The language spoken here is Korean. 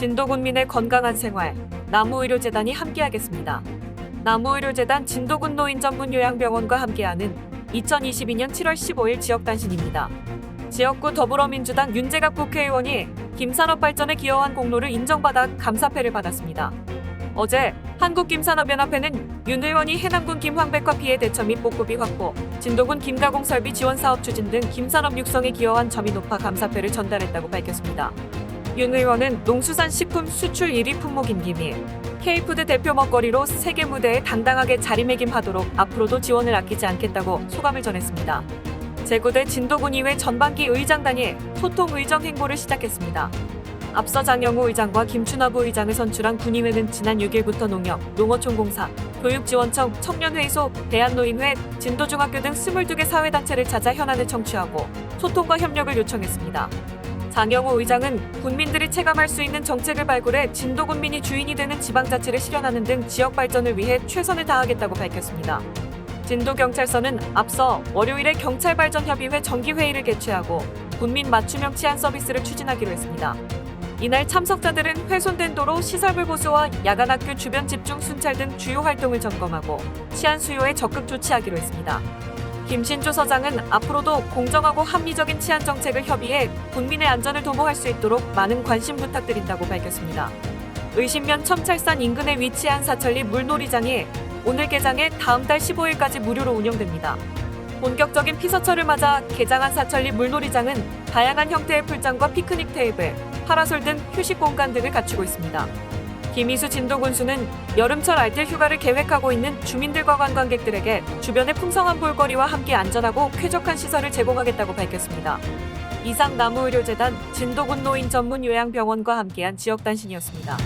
진도군민의 건강한 생활 나무의료재단이 함께하겠습니다. 나무의료재단 진도군 노인 전문 요양병원과 함께하는 2022년 7월 15일 지역단신입니다. 지역구 더불어민주당 윤재갑 국회의원이 김산업 발전에 기여한 공로를 인정받아 감사패를 받았습니다. 어제 한국김산업연합회는 윤 의원이 해남군 김황백화 피해 대처 및 복구비 확보, 진도군 김가공 설비 지원 사업 추진 등 김산업 육성에 기여한 점이 높아 감사패를 전달했다고 밝혔습니다. 윤 의원은 농수산식품 수출 1위 품목인 김이 K푸드 대표 먹거리로 세계 무대에 당당하게 자리매김하도록 앞으로도 지원을 아끼지 않겠다고 소감을 전했습니다. 제구대 진도군의회 전반기 의장단이 소통 의정 행보를 시작했습니다. 앞서 장영호 의장과 김춘하부 의장을 선출한 군의회는 지난 6일부터 농협, 농어촌공사, 교육지원청, 청년회의소, 대한노인회, 진도중학교 등 22개 사회단체를 찾아 현안을 청취하고 소통과 협력을 요청했습니다. 장영호 의장은 군민들이 체감할 수 있는 정책을 발굴해 진도 군민이 주인이 되는 지방자치를 실현하는 등 지역 발전을 위해 최선을 다하겠다고 밝혔습니다. 진도경찰서는 앞서 월요일에 경찰발전협의회 정기회의를 개최하고 군민 맞춤형 치안 서비스를 추진하기로 했습니다. 이날 참석자들은 훼손된 도로 시설물 보수와 야간 학교 주변 집중 순찰 등 주요 활동을 점검하고 치안 수요에 적극 조치하기로 했습니다. 김신조 서장은 앞으로도 공정하고 합리적인 치안 정책을 협의해 국민의 안전을 도모할 수 있도록 많은 관심 부탁드린다고 밝혔습니다. 의신면 첨찰산 인근에 위치한 사천리 물놀이장이 오늘 개장해 다음 달 15일까지 무료로 운영됩니다. 본격적인 피서철을 맞아 개장한 사천리 물놀이장은 다양한 형태의 풀장과 피크닉 테이블, 파라솔 등 휴식 공간 등을 갖추고 있습니다. 김희수 진도군수는 여름철 알뜰 휴가를 계획하고 있는 주민들과 관광객들에게 주변의 풍성한 볼거리와 함께 안전하고 쾌적한 시설을 제공하겠다고 밝혔습니다. 이상 나무의료재단 진도군 노인 전문 요양병원과 함께한 지역 단신이었습니다.